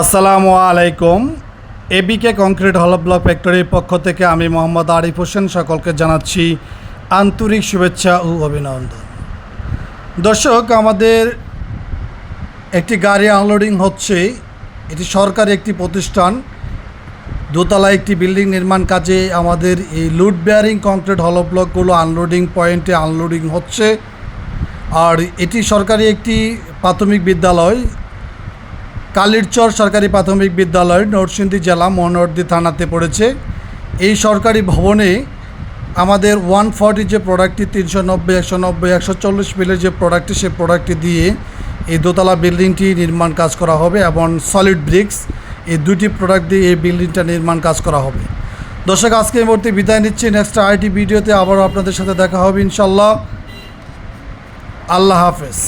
আসসালামু আলাইকুম। এবিকে কংক্রিট হল ব্লক ফ্যাক্টরির পক্ষ থেকে আমি মোহাম্মদ আরিফ হোসেন সকলকে জানাচ্ছি আন্তরিক শুভেচ্ছা ও অভিনন্দন। দর্শক, আমাদের একটি গাড়ি আনলোডিং হচ্ছে। এটি সরকারি একটি প্রতিষ্ঠান। দোতলা একটি বিল্ডিং নির্মাণ কাজে আমাদের এই লুড বেয়ারিং কংক্রিট হল ব্লকগুলো আনলোডিং পয়েন্টে আনলোডিং হচ্ছে। আর এটি সরকারি একটি প্রাথমিক বিদ্যালয়। কালিরচর সরকারি প্রাথমিক বিদ্যালয় নরসিংদী জেলা মনোহরদী থানাতে পড়েছে। এই সরকারি ভবনে আমাদের ওয়ান ফর্টি যে প্রোডাক্টটি তিনশো নব্বই, একশো নব্বই, একশো চল্লিশ মিলের যে প্রোডাক্টটি সেই প্রোডাক্টটি দিয়ে এই দোতলা বিল্ডিংটি নির্মাণ কাজ করা হবে এবং সলিড ব্রিক্স এই দুটি প্রোডাক্ট দিয়ে এই বিল্ডিংটা নির্মাণ কাজ করা হবে। দর্শক, আজকে এই মুহূর্তে বিদায় নিচ্ছি। নেক্সট আইটি ভিডিওতে আবারও আপনাদের সাথে দেখা হবে ইনশাল্লাহ আল্লাহ হাফেজ।